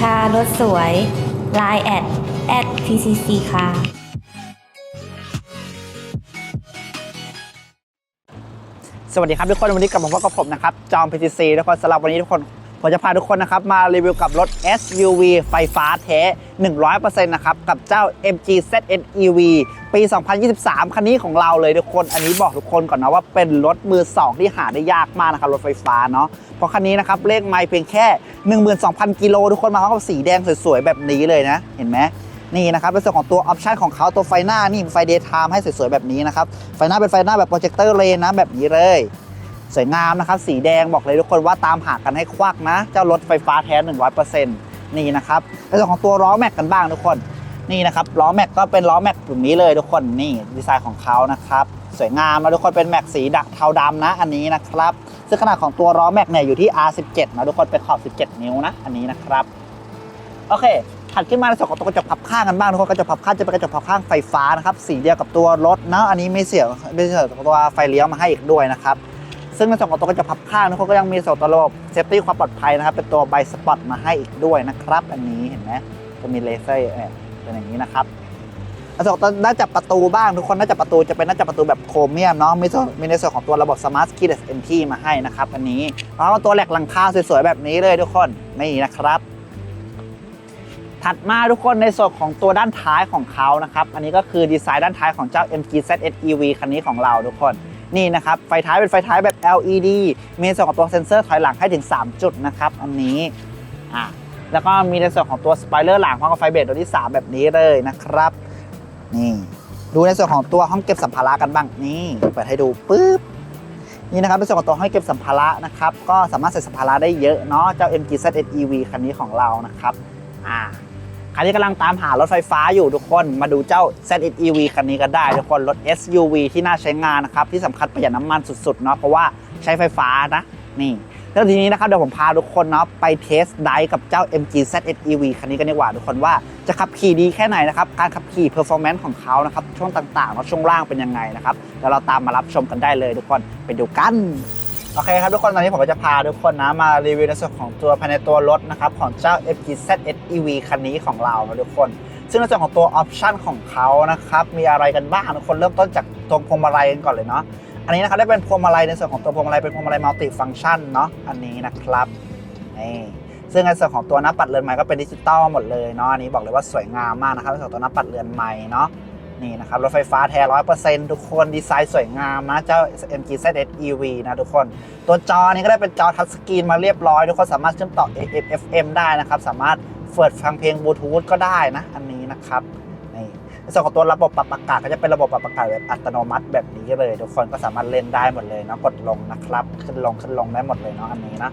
ค่ะรถสวย Line แอดแอด PCC ค่ะ สวัสดีครับทุกคนวันนี้กลับมาพบกับผมนะครับจอม PTC ทุกคนสำหรับวันนี้ทุกคน ผมจะพาทุกคนนะครับมารีวิวกับรถ SUV ไฟฟ้าแท้ 100%นะครับ กับเจ้า MG ZS EV ปี 2023 คันนี้ของเราเลยทุกคน อันนี้บอกทุกคนก่อนนะว่าเป็นรถมือ 2 ที่หาได้ยากมากนะครับรถไฟฟ้าเนาะ เพราะคันนี้นะครับเลขไมล์เพียงแค่ 12,000 กิโลทุกคนมาพร้อมกับสีแดงสวยๆ แบบนี้เลยนะ เห็นไหมนี่นะครับเป็นส่วนของตัวออปชันของเขาตัวไฟหน้านี่ไฟเดย์ไทม์ให้สวยๆแบบนี้นะครับไฟหน้าเป็นไฟหน้าแบบโปรเจคเตอร์เลนนะแบบนี้เลย สวยงามนะครับ สีแดงบอกเลยทุกคนว่าตามหากันให้ควักนะ เจ้ารถไฟฟ้าแท้ 100%นี่นะครับในส่วนของตัวล้อแม็กกันบ้างทุกคนนี่นะครับล้อแม็กก็เป็นล้อแม็กแบบนี้เลยทุกคนนี่ดีไซน์ของเขานะครับสวยงามนะทุกคนเป็นแม็กสีดักเทาดำนะอันนี้นะครับซึ่งขนาดของตัวล้อแม็กเนี่ยอยู่ที่ R17 นะทุกคนเป็นขอบ 17 นิ้วนะอันนี้นะครับโอเคถัดขึ้นมาในส่วนของตัวกระจกพับข้างกันบ้างทุกคนกระจกพับข้างจะเป็นกระจกพับข้างไฟฟ้านะครับสีเดียวกับตัวรถนะอันนี้ไม่เสียไม่เสียตัวไฟเลี้ยวมาให้อีกด้วยนะครับ ซึ่งในส่วนของตัวกระจกพับข้างทุกคนก็ยังมีส่วนตัวระบบเซฟตี้ความปลอดภัยนะครับ เป็นตัวใบสปอตมาให้อีกด้วยนะครับ อันนี้เห็นไหมจะมีเลเซอร์เนี่ยเป็นอย่างนี้นะครับในส่วนของตัวหน้าจับประตูบ้างทุกคนหน้าจับประตูจะเป็นหน้าจับประตูแบบโครเมียมเนาะมีส่วนมีในส่วนของตัวระบบ Smart Keyless Entry มาให้นะครับ อันนี้แล้วก็ตัวแหลกหลังคาสวยๆแบบนี้เลยทุกคนนี่นะครับ ถัดมาทุกคนในส่วนของตัวด้านท้ายของเขานะครับ อันนี้ก็คือดีไซน์ด้านท้ายของเจ้า MG ZS EV คันนี้ของเราทุกคน นี่นะครับ ไฟท้ายเป็นไฟท้ายแบบ LED มีในส่วนของตัวเซ็นเซอร์ถอยหลังให้ถึง 3 จุดนะครับ อันนี้อะแล้วก็มีในส่วนของตัวสปอยเลอร์หลังพร้อมกับไฟเบรกตัวที่ 3 แบบนี้เลยนะครับ นี่ ดูในส่วนของตัวห้องเก็บสัมภาระกันบ้างนี่เปิดให้ดูปุ๊บนี่นะครับเป็นส่วนของตัวห้องเก็บสัมภาระนะครับ ก็สามารถใส่สัมภาระได้เยอะเนาะเจ้า MG ZS EV คันนี้ของเรานะครับ อ่า ใครที่กำลังตามหารถไฟฟ้าอยู่ทุกคน มาดูเจ้า ZS EV คันนี้ก็ได้ทุกคน รถ SUV ที่น่าใช้งานนะครับ ที่สำคัญประหยัดน้ำมันสุดๆเนาะเพราะว่าใช้ไฟฟ้านะ นี่แล้วทีนี้นะครับเดี๋ยวผมพาทุกคนเนาะไปเทสไดฟ์กับเจ้า MG ZS EV คันนี้กันดีกว่าทุกคนว่าจะขับขี่ดีแค่ไหนนะครับ การขับขี่ performance ของเขานะครับ ช่วงต่างๆเนาะช่วงล่างเป็นยังไงนะครับเดี๋ยวเราตามมารับชมกันได้เลยทุกคนไปดูกัน โอเคครับทุกคนตอนนี้ผมก็จะพาทุกคนนะมารีวิวในส่วนของตัวภายในตัวรถนะครับของเจ้า MG ZS EV คันนี้ของเราทุกคน ซึ่งในส่วนของตัวออปชันของเขานะครับมีอะไรกันบ้างทุกคนเริ่มต้นจากตรงพวงมาลัยกันก่อนเลยเนาะอันนี้นะครับได้เป็นพวงมาลัยในส่วนของตัวพวงมาลัยเป็นพวงมาลัยมัลติฟังก์ชันเนาะอันนี้นะครับนี่ซึ่งในส่วนของตัวหน้าปัดเรือนไม้ก็เป็นดิจิตอลหมดเลยเนาะอันนี้บอกเลยว่าสวยงามมากนะครับในส่วนของตัวหน้าปัดเรือนไม้เนาะ นี่นะครับรถไฟฟ้าแท้ร้อยเปอร์เซ็นต์ทุกคนดีไซน์สวยงามนะ เจ้า MG ZS EV นะทุกคน ตัวจอนี้ก็ได้เป็นจอทัชสกรีนมาเรียบร้อย ทุกคนสามารถเชื่อมต่อ AM FM ได้นะครับ สามารถเปิดฟังเพลงบลูทูธก็ได้นะ อันนี้นะครับนี่ในส่วนของตัวระบบปรับอากาศก็จะเป็นระบบปรับอากาศแบบอัตโนมัติแบบนี้เลย ทุกคนก็สามารถเล่นได้หมดเลยเนาะกดลงนะครับ ขึ้นลงขึ้นลงได้หมดเลยเนาะอันนี้นะ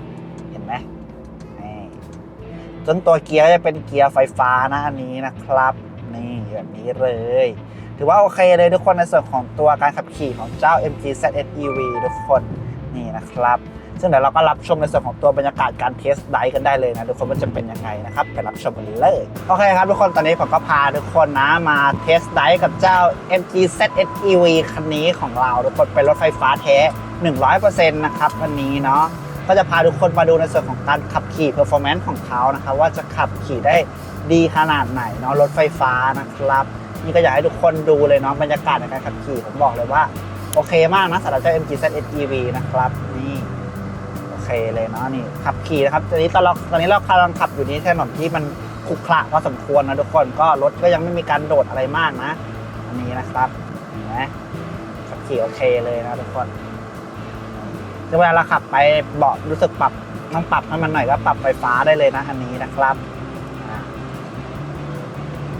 เห็นไหมนี่จนตัวเกียร์จะเป็นเกียร์ไฟฟ้านะอันนี้นะครับ แบบนี้เลย ถือว่าโอเคเลยทุกคนในส่วนของตัวการขับขี่ของเจ้า MG ZS EV ทุกคนนี่นะครับ ซึ่งเดี๋ยวเราก็รับชมในส่วนของตัวบรรยากาศการเทสไดกันได้เลยนะทุกคนว่าจะเป็นยังไงนะครับไปรับชมกันเลยโอเคครับทุกคนตอนนี้ผมก็พาทุกคนนะมาเทสไดกับเจ้า MG ZS EV คันนี้ของเราทุกคนเป็นรถไฟฟ้าแท้ 100%นะครับวันนี้เนาะก็จะพาทุกคนมาดูในส่วนของการขับขี่ performance ของเขานะครับว่าจะขับขี่ได้ ดีขนาดไหนเนาะรถไฟฟ้านะครับ นี่ก็อยากให้ทุกคนดูเลยเนาะบรรยากาศในการขับขี่ผมบอกเลยว่า โอเคมากนะสำหรับเจ้า MG ZEV นะครับ นี่โอเคเลยเนาะนี่ขับขี่นะครับตอนนี้ตอนเราตอนนี้เรากำลังขับอยู่ที่ถนนที่มันขรุขระพอสมควรนะทุกคนก็รถก็ยังไม่มีการโดดอะไรมากนะ อันนี้นะครับเห็นไหมขับขี่โอเคเลยนะทุกคนเวลาเราขับไปเบาะรู้สึกปรับต้องปรับให้มันหน่อยก็ปรับไฟฟ้าได้เลยนะอันนี้นะครับ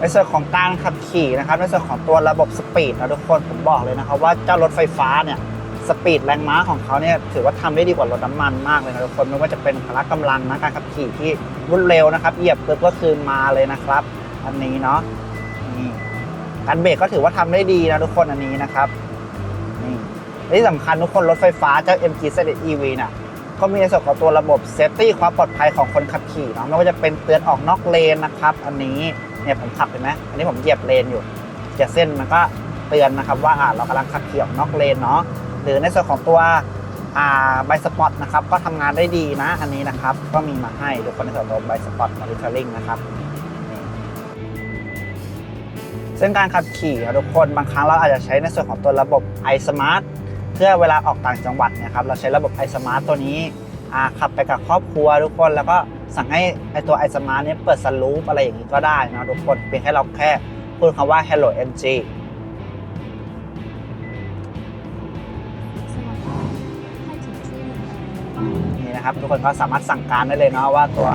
ในส่วนของการขับขี่นะครับในส่วนของตัวระบบสปีดนะทุกคนผมบอกเลยนะครับว่าเจ้ารถไฟฟ้าเนี่ยสปีดแรงม้าของเขาเนี่ยถือว่าทำได้ดีกว่ารถน้ำมันมากเลยนะทุกคนไม่ว่าจะเป็นพละกำลังนะการขับขี่ที่รวดเร็วนะครับเหยียบปุ๊บก็คือมาเลยนะครับ อันนี้เนาะนี่การเบรกก็ถือว่าทำได้ดีนะทุกคนอันนี้นะครับนี่ที่สำคัญทุกคนรถไฟฟ้าเจ้า MG ZS EV น่ะก็มีในส่วนของตัวระบบเซฟตี้ความปลอดภัยของคนขับขี่เนาะไม่ว่าจะเป็นเตือนออกนอกเลนนะครับ อันนี้ เนี่ยผมขับเห็นไหมอันนี้ผมเหยียบเลนอยู่เหยียบเส้นมันก็เตือนนะครับว่าเรากำลังขับเขี่ออกนอกเลนเนาะหรือในส่วนของตัวอ่าใบสปอตนะครับก็ทำงานได้ดีนะอันนี้นะครับ ก็มีมาให้ทุกคนในส่วนของใบสปอตมอนิเตอร์ลิงนะครับซึ่งการขับขี่ครับทุกคนบางครั้งเราอาจจะใช้ในส่วนของตัวระบบ iSmart เพื่อเวลาออกต่างจังหวัดนะครับ เราใช้ระบบ iSmart ตัวนี้ขับไปกับครอบครัวทุกคนแล้วก็สั่งให้ไอตัว iSmart เนี้เปิดสลูปอะไรอย่างนี้ก็ได้นะทุกคนเพียงแค่เราแค่พูดคำว่า hello ng นี่นะครับทุกคนก็สามารถสั่งการได้เลยเนาะว่าตัว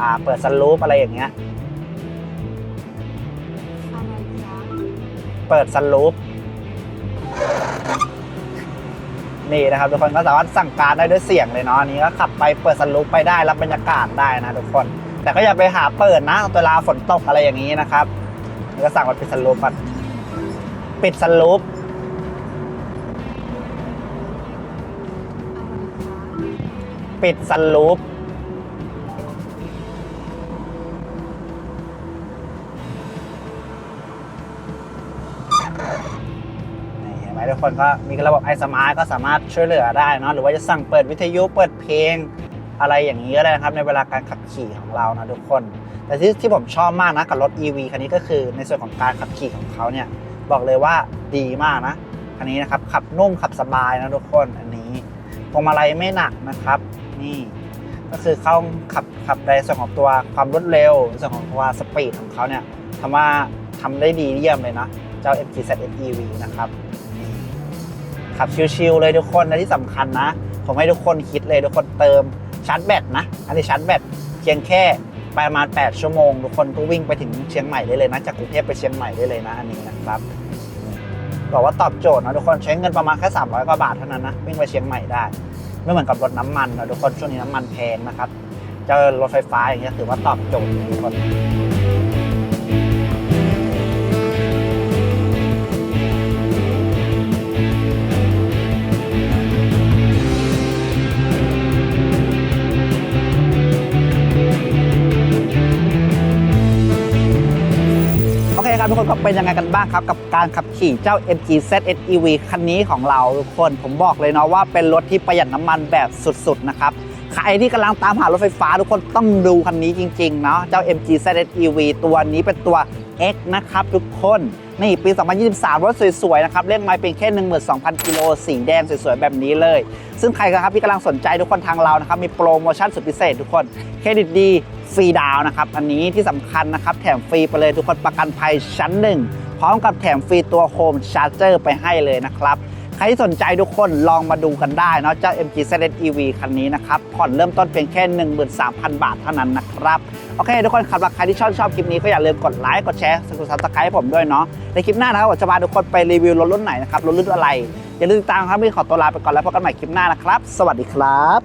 อ่าเปิดสลูปอะไรอย่างเงี้ย เปิดสลูป นี่นะครับทุกคนก็สามารถสั่งการได้ด้วยเสียงเลยเนาะอันนี้ก็ขับไปเปิดสลูปไปได้รับบรรยากาศได้นะทุกคน แต่ก็อย่าไปหาเปิดนะเวลาฝนตกอะไรอย่างนี้นะครับก็สั่งมาปิดสลูปก่อนปิดสลูปปิดสลูป ทุกคนก็มีระบบไอสมาร์ก็สามารถช่วยเหลือได้เนะหรือว่าจะสั่งเปิดวิทยุเปิดเพลง อะไรอย่างนี้ก็ได้นะครับในเวลาการขับขี่ของเรานะทุกคน แต่ที่ที่ผมชอบมากนะกับรถ EV คันนี้ก็คือในส่วนของการขับขี่ของเขาเนี่ยบอกเลยว่าดีมากนะคันนี้นะครับขับนุ่มขับสบายนะทุกคนอันนี้พวงมาลัยไม่หนักนะครับ นี่ก็คือเขาขับขับในส่วนของตัวความรวดเร็วในส่วนของตัวสปีดของเขาเนี่ยทำว่าทำได้ดีเยี่ยมเลยนะ เจ้า MG Z EV นะครับ ขับชิลๆเลยทุกคนและที่สำคัญนะ ผมให้ทุกคนคิดเลยทุกคนเติมชาร์จแบตนะ อันนี้ชาร์จแบตเพียงแค่ประมาณ 8 ชั่วโมง ทุกคนก็วิ่งไปถึงเชียงใหม่ได้เลยนะ จากกรุงเทพไปเชียงใหม่ได้เลยนะอันนี้นะครับบอกว่าตอบโจทย์นะทุกคนใช้เงินประมาณแค่300กว่าบาทเท่านั้นนะวิ่งไปเชียงใหม่ได้ ไม่เหมือนกับรถน้ำมันนะทุกคนช่วงนี้น้ำมันแพงนะครับจ้ารถไฟฟ้าอย่างเงี้ยถือว่าตอบโจทย์ทุกคน คครับทุกคนก็เป็นยังไงกันบ้างครับ กับการขับขี่เจ้า MG ZS EV คันนี้ของเราทุกคนผมบอกเลยเนาะว่าเป็นรถที่ประหยัดน้ำมันแบบสุดๆนะครับใครที่กำลังตามหารถไฟฟ้าทุกคนต้องดูคันนี้จริงๆเนาะเจ้า MG ZS EV ตัวนี้เป็นตัว X นะครับทุกคนนี่ปี 2023 รถสวยๆ นะครับเลขไม้เป็นแค่ 12,000 กิโล สีแดงสวยๆ แบบนี้เลย ซึ่งใครครับที่กำลังสนใจทุกคนทางเรานะครับ มีโปรโมชั่นสุดพิเศษทุกคน เครดิตดี ฟรีดาวนะครับ อันนี้ที่สำคัญนะครับ แถมฟรีไปเลยทุกคนประกันภัยชั้นหนึ่งพร้อมกับแถมฟรีตัวโฮมชาร์จเจอร์ไปให้เลยนะครับ ใครที่สนใจทุกคนลองมาดูกันได้เนาะเจ้า MG ZS EV คันนี้นะครับ ผ่อนเริ่มต้นเพียงแค่ 13,000 บาทเท่านั้นนะครับ โอเค ทุกคนครับใครที่ชอบชอบคลิปนี้ก็อย่าลืมกดไลค์กดแชร์กดซับสไครต์ผมด้วยเนาะในคลิปหน้านะครับผมจะพาทุกคนไปรีวิวรถรุ่นไหนนะครับรถรุ่นอะไรอย่าลืมติดตามครับพี่ขอตัวลาไปก่อนแล้วพบกันใหม่คลิปหน้านะครับ สวัสดีครับ